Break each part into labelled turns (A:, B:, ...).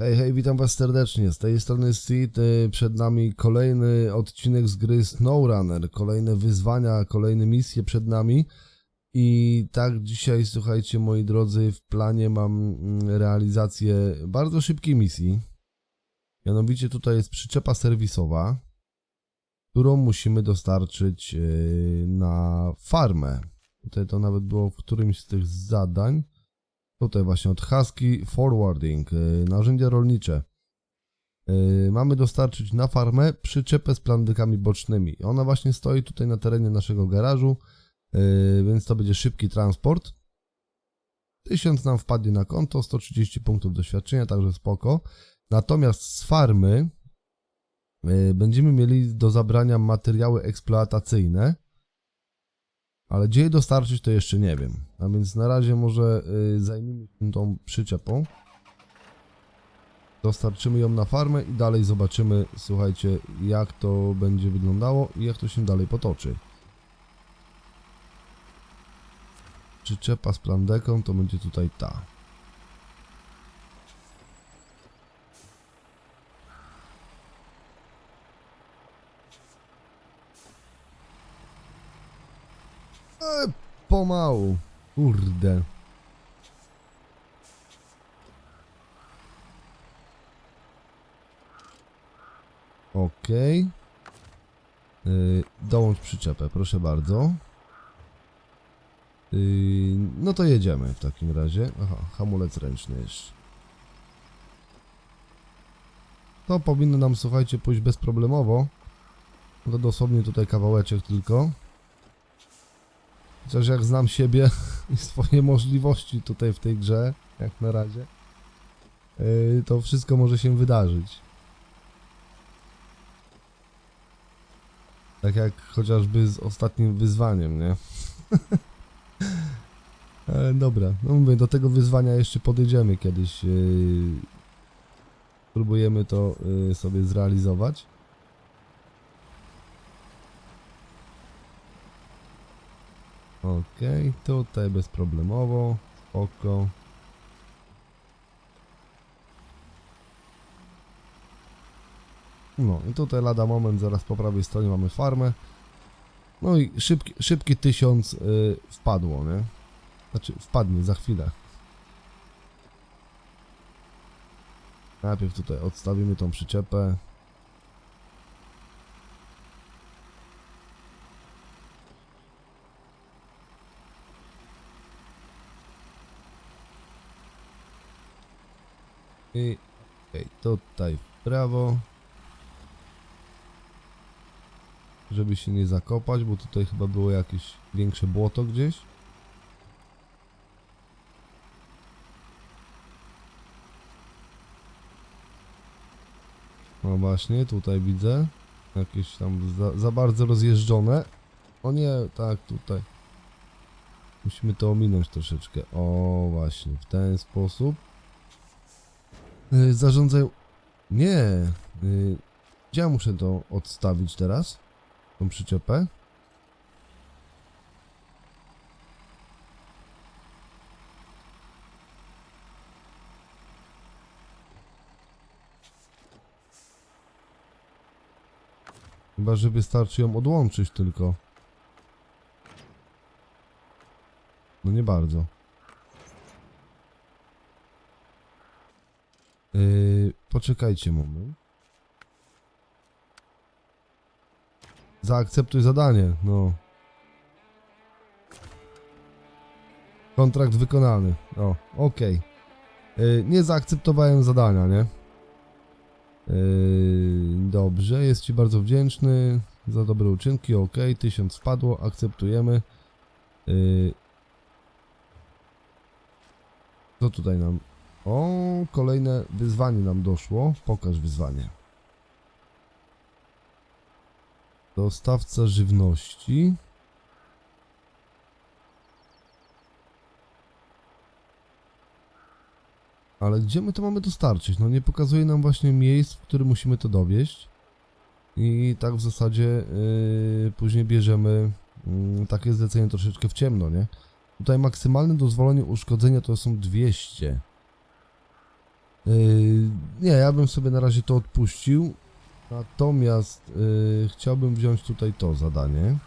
A: Hej, hej, witam was serdecznie. Z tej strony Seed, y, przed nami kolejny odcinek z gry SnowRunner, kolejne wyzwania, kolejne misje przed nami. I tak dzisiaj, słuchajcie, moi drodzy, w planie mam mm, realizację bardzo szybkiej misji. Mianowicie tutaj jest przyczepa serwisowa, którą musimy dostarczyć y, na farmę. Tutaj to nawet było w którymś z tych zadań. Tutaj właśnie od Husky Forwarding, y, narzędzia rolnicze. Y, Mamy dostarczyć na farmę przyczepę z plandykami bocznymi. Ona właśnie stoi tutaj na terenie naszego garażu, y, więc to będzie szybki transport. 1000 nam wpadnie na konto, 130 punktów doświadczenia, także spoko. Natomiast z farmy będziemy mieli do zabrania materiały eksploatacyjne. Ale gdzie je dostarczyć, to jeszcze nie wiem. A więc na razie może y, zajmijmy się tą przyczepą. Dostarczymy ją na farmę i dalej zobaczymy, słuchajcie, jak to będzie wyglądało i jak to się dalej potoczy. Przyczepa z plandeką to będzie tutaj ta. E, pomału. Kurde. Okej. Yy, dołącz przyczepę, proszę bardzo. Yy, no to jedziemy w takim razie. Aha, hamulec ręczny jeszcze. To powinno nam, słuchajcie, pójść bezproblemowo. To dosłownie tutaj kawałeczek tylko. Chociaż jak znam siebie i swoje możliwości tutaj w tej grze, jak na razie, yy, to wszystko może się wydarzyć. Tak jak chociażby z ostatnim wyzwaniem, nie? Ale dobra, no mówię, do tego wyzwania jeszcze podejdziemy kiedyś. Yy, spróbujemy to yy, sobie zrealizować. Okej, tutaj bezproblemowo, spoko. No i tutaj lada moment, zaraz po prawej stronie mamy farmę. No i szybki, szybki tysiąc y, wpadło, nie? Znaczy wpadnie za chwilę. Najpierw tutaj odstawimy tą przyczepę. I okej, tutaj w prawo. Żeby się nie zakopać, bo tutaj chyba było jakieś większe błoto gdzieś. No właśnie, tutaj widzę. Jakieś tam za, za bardzo rozjeżdżone. O nie, tak, tutaj. Musimy to ominąć troszeczkę. O, właśnie, w ten sposób. Yy, zarządzają... Nie. Gdzie ja muszę to odstawić teraz? Tą przyczepę? Chyba, że wystarczy ją odłączyć tylko. No nie bardzo. Yy, poczekajcie moment. Zaakceptuj zadanie, no. Kontrakt wykonany. O, okej. Yy, Nie zaakceptowałem zadania, nie? Yy, dobrze, jest Ci bardzo wdzięczny za dobre uczynki. Ok, tysiąc wpadło, akceptujemy. Yy, co tutaj nam? O, kolejne wyzwanie nam doszło. Pokaż wyzwanie. Dostawca żywności. Ale gdzie my to mamy dostarczyć? No nie pokazuje nam właśnie miejsc, w którym musimy to dowieść. I tak w zasadzie yy, później bierzemy yy, takie zlecenie troszeczkę w ciemno, nie? Tutaj maksymalne dozwolenie uszkodzenia to są 200. Yy, nie, ja bym sobie na razie to odpuścił. Natomiast y, chciałbym wziąć tutaj to zadanie.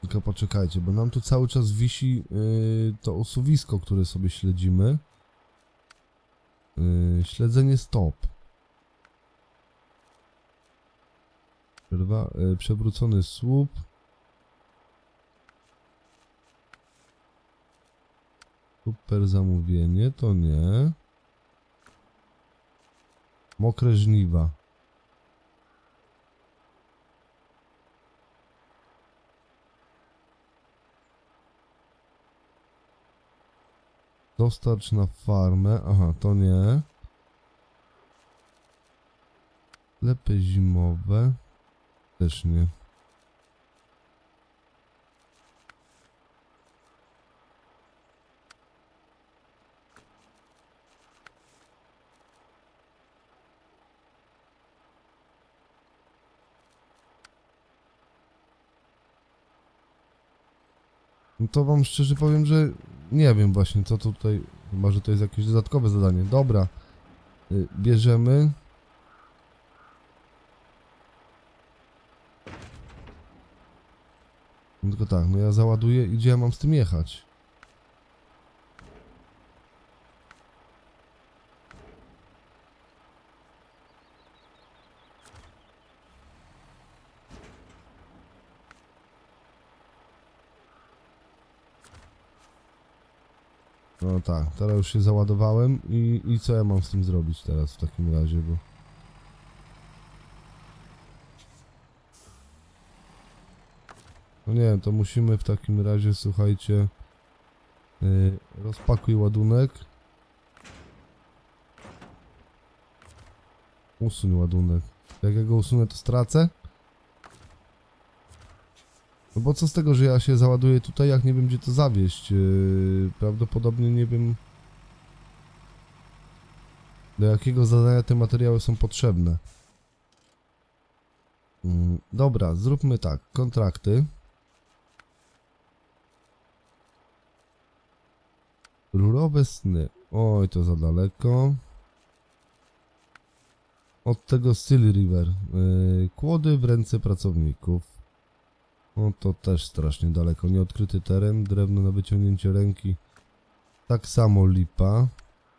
A: Tylko poczekajcie, bo nam tu cały czas wisi y, to osuwisko, które sobie śledzimy. Y, śledzenie stop. Przerwa, y, przewrócony słup. Super zamówienie, to nie. Mokre żniwa. Dostarcz na farmę. Aha, to nie. Lepy zimowe. Też nie. No to wam szczerze powiem, że nie wiem właśnie co tutaj. Chyba, że to jest jakieś dodatkowe zadanie. Dobra. Y, Bierzemy. Tylko tak, no ja załaduję i gdzie ja mam z tym jechać? No tak, teraz już się załadowałem i, i co ja mam z tym zrobić teraz w takim razie, bo... No nie, to musimy w takim razie, słuchajcie, yy, rozpakuj ładunek. Usuń ładunek. Jak ja go usunę, to stracę? No bo co z tego, że ja się załaduję tutaj, jak nie wiem gdzie to zawieźć? Yy, prawdopodobnie nie wiem do jakiego zadania te materiały są potrzebne. Mm, dobra, zróbmy tak. Kontrakty. Rurowe sny. Oj, to za daleko. Od tego Steel River. Yy, kłody w ręce pracowników. No to też strasznie daleko. Nieodkryty teren, drewno na wyciągnięcie ręki. Tak samo lipa.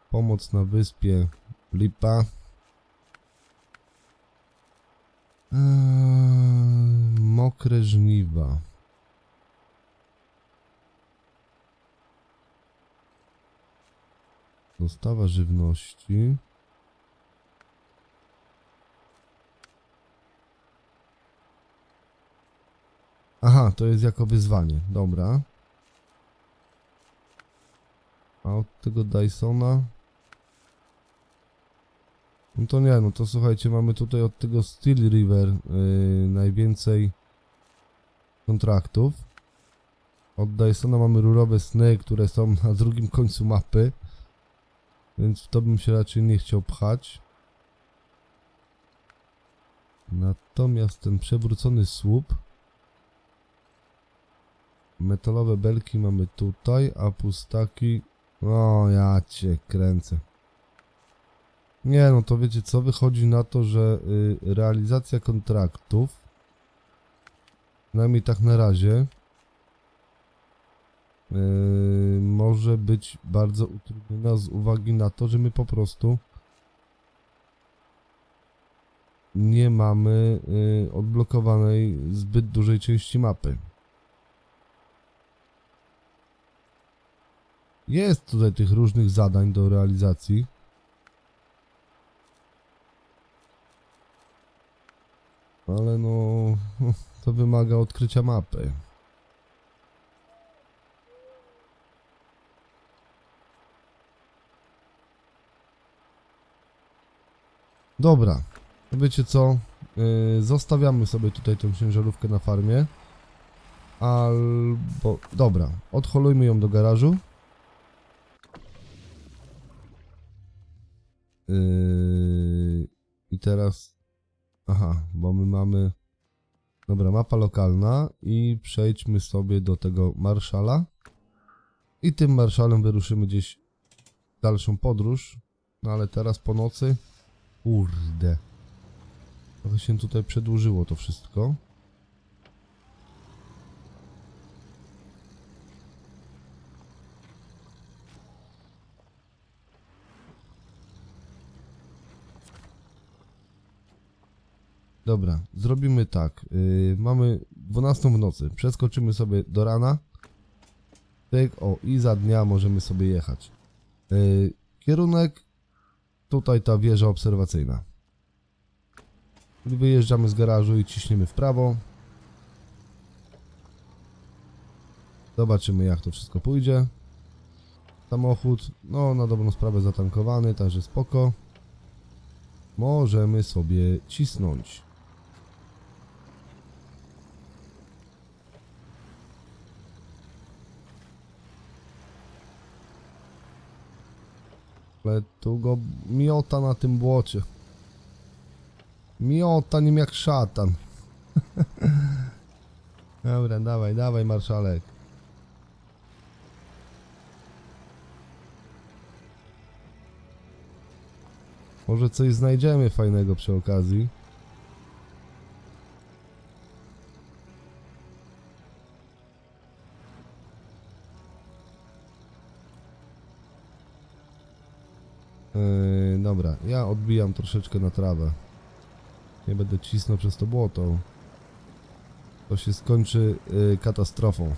A: Pomoc na wyspie. Lipa. Eee, mokre żniwa. Dostawa żywności. Aha, to jest jako wyzwanie. Dobra. A od tego Dysona. No to nie, no to słuchajcie, mamy tutaj od tego Steel River yy, najwięcej kontraktów. Od Dysona mamy rurowe sny, które są na drugim końcu mapy. Więc w to bym się raczej nie chciał pchać. Natomiast ten przewrócony słup. Metalowe belki mamy tutaj, a pustaki... O, ja cię kręcę. Nie, no to wiecie co, wychodzi na to, że y, realizacja kontraktów, przynajmniej tak na razie, może być bardzo utrudniona z uwagi na to, że my po prostu nie mamy y, odblokowanej zbyt dużej części mapy. Jest tutaj tych różnych zadań do realizacji. Ale no, to wymaga odkrycia mapy. Dobra, wiecie co? Yy, zostawiamy sobie tutaj tą ciężarówkę na farmie. Albo, dobra, odholujmy ją do garażu. Yy, I teraz. Aha, bo my mamy. Dobra, mapa lokalna i przejdźmy sobie do tego marszala. I tym marszalem wyruszymy gdzieś w dalszą podróż. No ale teraz po nocy. Kurde. Trochę się tutaj przedłużyło to wszystko. Dobra, zrobimy tak. Yy, mamy 12 w nocy. Przeskoczymy sobie do rana. Tyk, o, i za dnia możemy sobie jechać. Yy, kierunek tutaj ta wieża obserwacyjna. Wyjeżdżamy z garażu i ciśniemy w prawo. Zobaczymy jak to wszystko pójdzie. Samochód, no na dobrą sprawę zatankowany, także spoko. Możemy sobie cisnąć. Ale tu go miota na tym błocie. Miota nim jak szatan. Dobra, dawaj, dawaj marszałek. Może coś znajdziemy fajnego przy okazji. Ja odbijam troszeczkę na trawę. Nie będę cisnął przez to błoto. To się skończy yy, katastrofą.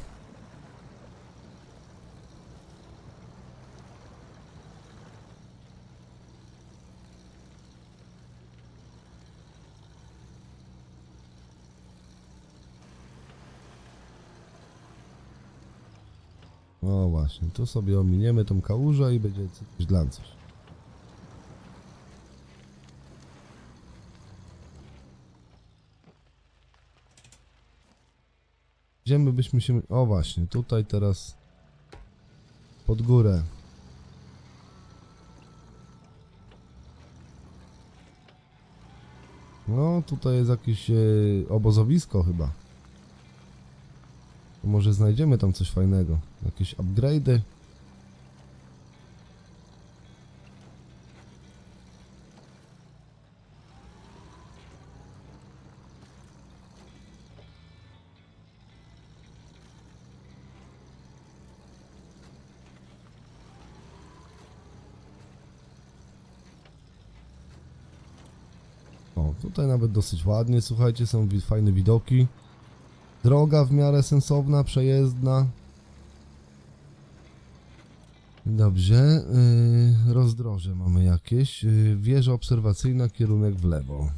A: O właśnie, tu sobie ominiemy tą kałużę i będzie coś dla coś. Gdzie my byśmy się... O właśnie, tutaj teraz pod górę. No, tutaj jest jakieś e, obozowisko chyba. Może znajdziemy tam coś fajnego. Jakieś upgrade'y. O, tutaj nawet dosyć ładnie, słuchajcie, są fajne widoki. Droga w miarę sensowna, przejezdna. Dobrze, yy, rozdroże mamy jakieś. Yy, wieża obserwacyjna, kierunek w lewo.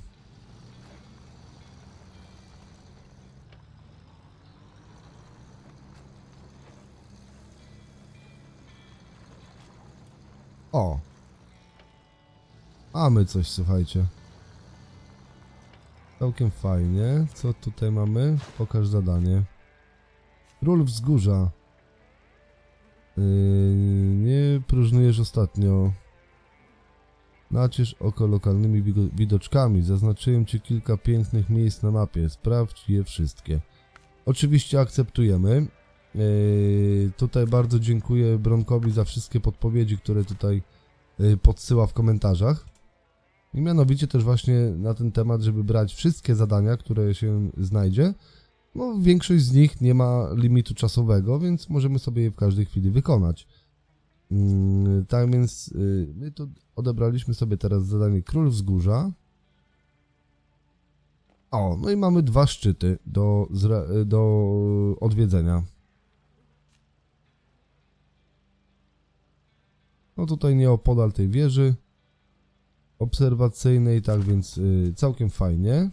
A: O! Mamy coś, słuchajcie. Całkiem fajnie. Co tutaj mamy? Pokaż zadanie. Król wzgórza. Yy, nie próżnujesz ostatnio. Naciesz oko lokalnymi widoczkami. Zaznaczyłem ci kilka pięknych miejsc na mapie. Sprawdź je wszystkie. Oczywiście akceptujemy. Yy, tutaj bardzo dziękuję Bronkowi za wszystkie podpowiedzi, które tutaj yy, podsyła w komentarzach. I mianowicie też właśnie na ten temat, żeby brać wszystkie zadania, które się znajdzie. No, większość z nich nie ma limitu czasowego, więc możemy sobie je w każdej chwili wykonać. Mm, tak więc y, my tu odebraliśmy sobie teraz zadanie Król Wzgórza. O, no i mamy dwa szczyty do, zre- do odwiedzenia. No tutaj nieopodal tej wieży obserwacyjnej, tak więc y, całkiem fajnie.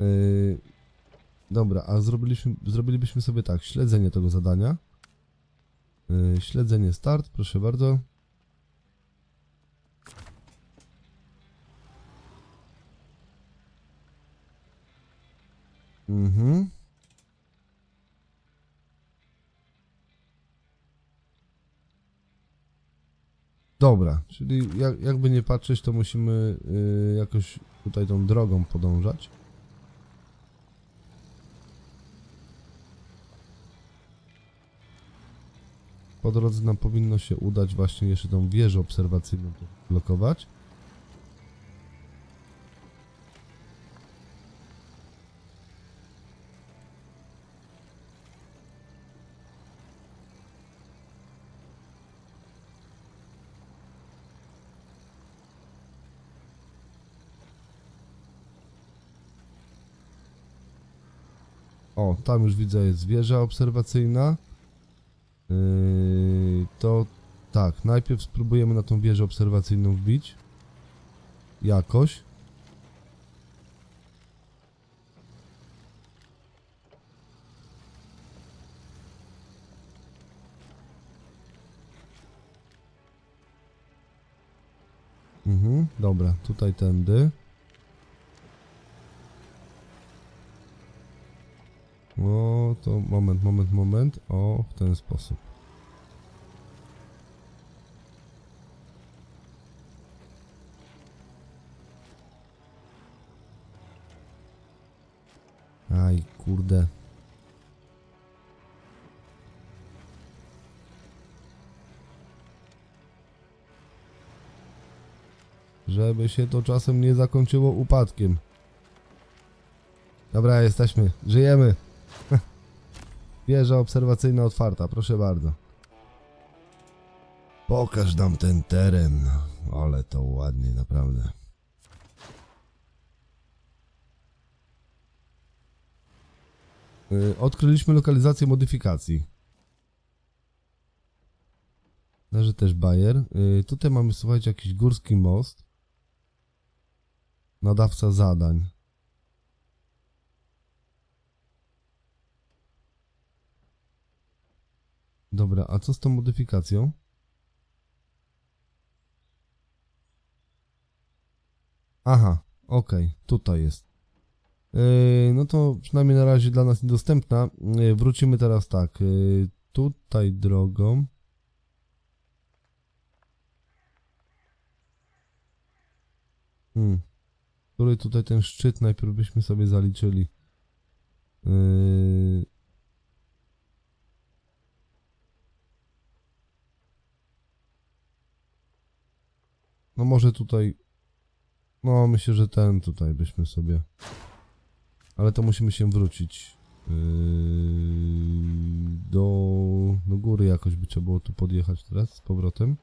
A: Y, dobra, a zrobiliśmy, zrobilibyśmy sobie tak, śledzenie tego zadania. Y, śledzenie start, proszę bardzo. Mhm. Dobra, czyli jak, jakby nie patrzeć, to musimy y, jakoś tutaj tą drogą podążać. Po drodze nam powinno się udać właśnie jeszcze tą wieżę obserwacyjną blokować. O, tam już widzę jest wieża obserwacyjna. Yy, to tak, najpierw spróbujemy na tą wieżę obserwacyjną wbić. Jakoś. Mhm, dobra, tutaj tędy. To moment, moment, moment. O, w ten sposób. Aj, kurde. Żeby się to czasem nie zakończyło upadkiem. Dobra, jesteśmy. Żyjemy. Wieża obserwacyjna otwarta, proszę bardzo. Pokaż nam ten teren. Ale to ładnie, naprawdę. Y, Odkryliśmy lokalizację modyfikacji. Leży też bajer. Y, Tutaj mamy, słuchajcie, jakiś górski most. Nadawca zadań. Dobra, a co z tą modyfikacją? Aha, okej, tutaj jest. Yy, no to przynajmniej na razie dla nas niedostępna. Yy, wrócimy teraz tak. Yy, tutaj drogą. Hmm. Który tutaj ten szczyt najpierw byśmy sobie zaliczyli. Yy, No może tutaj. No myślę, że ten tutaj byśmy sobie. Ale to musimy się wrócić. Yy, do, do góry jakoś by trzeba było tu podjechać teraz z powrotem.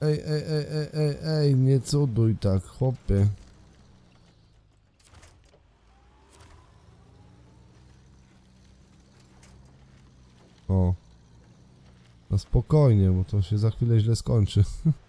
A: Ej, ej, ej, ej, ej, ej, nie cuduj tak, chłopie. O. No spokojnie, bo to się za chwilę źle skończy.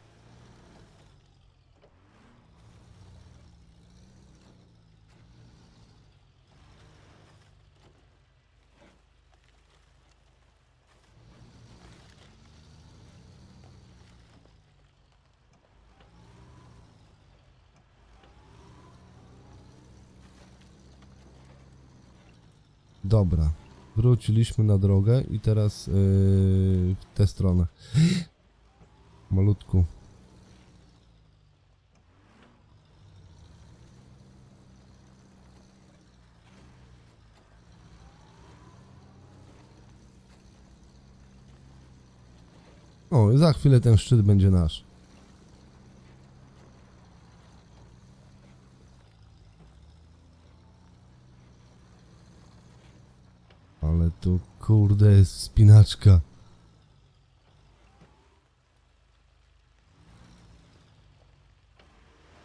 A: Dobra. Wróciliśmy na drogę i teraz yy, w tę stronę. Malutku. O, za chwilę ten szczyt będzie nasz. Ale tu kurde jest.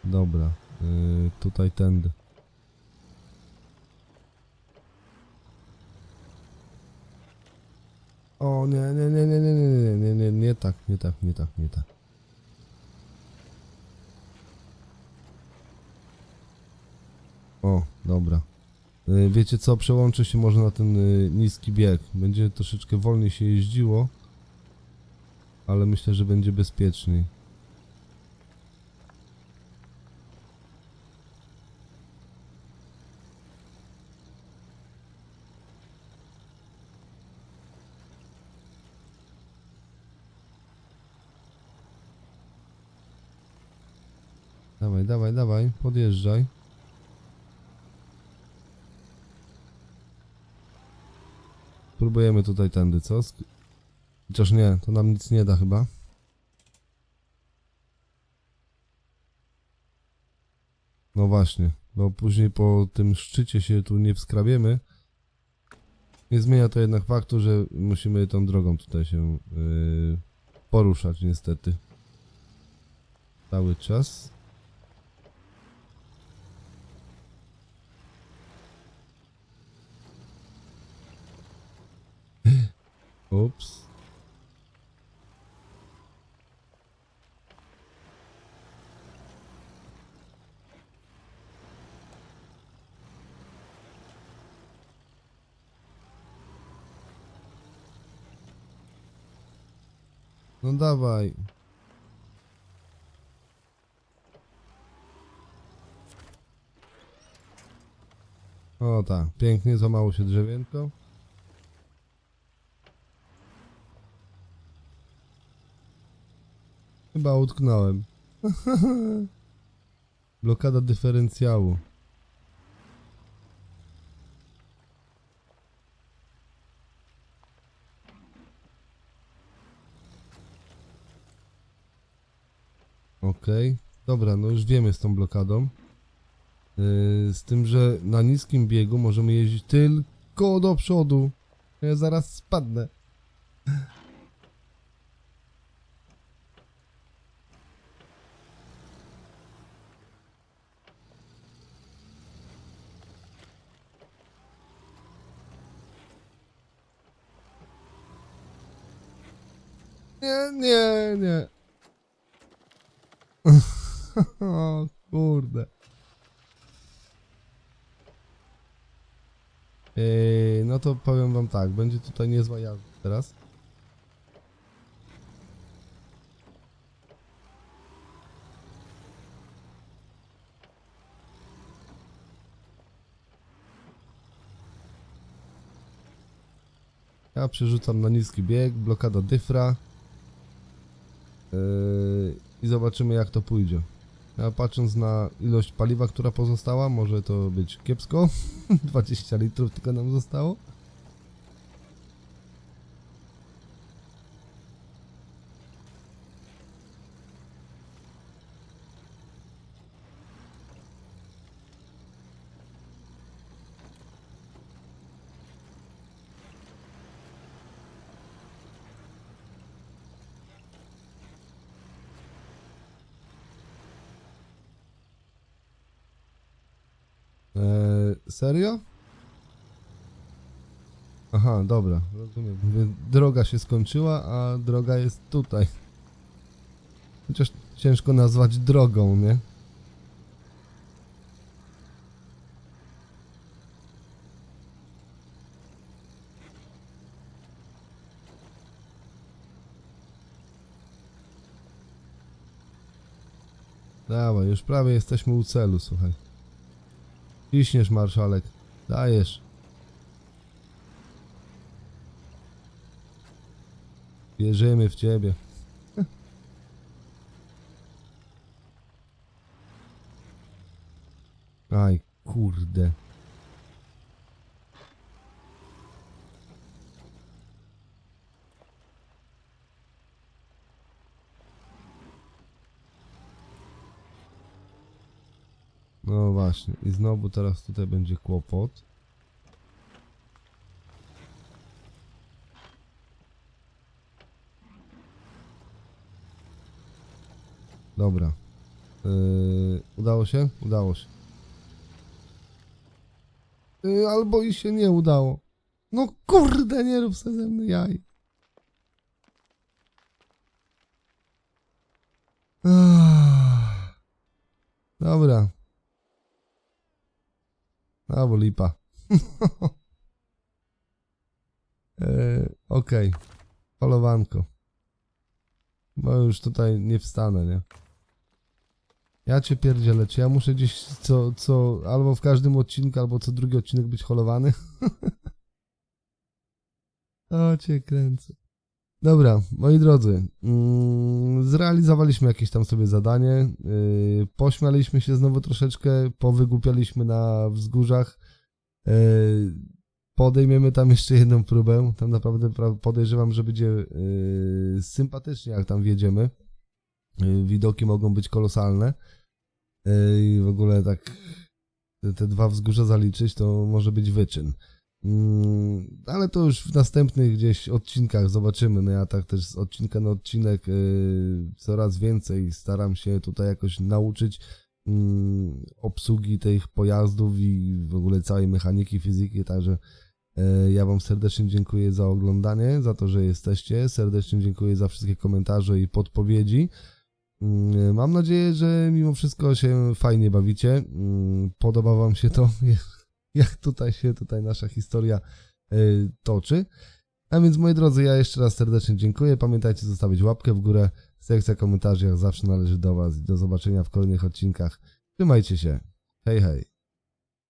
A: Dobra, yy, tutaj tędy. O nie, nie, nie, nie, nie, nie, nie, nie, nie, nie tak, nie tak, nie tak, nie tak. O, dobra. E, wiecie co, przełączę się może na ten e, niski bieg. Będzie troszeczkę wolniej się jeździło, ale myślę, że będzie bezpieczniej. Dawaj, dawaj, dawaj, podjeżdżaj. Próbujemy tutaj tędy, co? Chociaż nie, to nam nic nie da chyba. No właśnie, bo później po tym szczycie się tu nie wskrabiemy. Nie zmienia to jednak faktu, że musimy tą drogą tutaj się yy, poruszać niestety. Cały czas. Ups. No dawaj. O tak, pięknie, złamało się drzewienko. Chyba utknąłem. Blokada dyferencjału. Okej, dobra, no już wiemy z tą blokadą. Yy, z tym, że na niskim biegu możemy jeździć tylko do przodu. Ja zaraz spadnę. Nie, nie, nie. o kurde. No to powiem wam tak, będzie tutaj niezła jazda teraz. Ja przerzucam na niski bieg, blokada dyfra. Yy, I zobaczymy jak to pójdzie. Ja patrząc na ilość paliwa, która pozostała, może to być kiepsko. 20 litrów tylko nam zostało. Eee, serio? Aha, dobra, rozumiem. Droga się skończyła, a droga jest tutaj. Chociaż ciężko nazwać drogą, nie? Dawaj, już prawie jesteśmy u celu, słuchaj. Ciśniesz, marszałek. Dajesz. Wierzymy w ciebie. Aj, kurde. No właśnie, i znowu teraz tutaj będzie kłopot. Dobra. Yy, udało się? Udało się. Yy, albo i się nie udało. No kurde, nie rób se ze mnie jaj. Ach. Dobra. Bo lipa. e, Okej. Polowanko. Bo już tutaj nie wstanę, nie? Ja cię pierdzielę, czy ja muszę gdzieś co, co, albo w każdym odcinku, albo co drugi odcinek być holowany? o, cię kręcę. Dobra, moi drodzy, mm, zrealizowaliśmy jakieś tam sobie zadanie, yy, pośmialiśmy się znowu troszeczkę, powygłupialiśmy na wzgórzach, yy, podejmiemy tam jeszcze jedną próbę, tam naprawdę pra- podejrzewam, że będzie yy, sympatycznie jak tam wjedziemy, widoki mogą być kolosalne. I w ogóle tak te dwa wzgórza zaliczyć, to może być wyczyn. Mm, ale to już w następnych gdzieś odcinkach zobaczymy. No ja tak też z odcinka na odcinek yy, coraz więcej staram się tutaj jakoś nauczyć mm, obsługi tych pojazdów i w ogóle całej mechaniki, fizyki, także yy, ja Wam serdecznie dziękuję za oglądanie, za to, że jesteście. Serdecznie dziękuję za wszystkie komentarze i podpowiedzi. Mm, Mam nadzieję, że mimo wszystko się fajnie bawicie. Podoba Wam się to, jak tutaj się tutaj nasza historia y, toczy. A więc moi drodzy, ja jeszcze raz serdecznie dziękuję. Pamiętajcie zostawić łapkę w górę. Sekcja komentarzy jak zawsze należy do Was. Do zobaczenia w kolejnych odcinkach. Trzymajcie się. Hej, hej.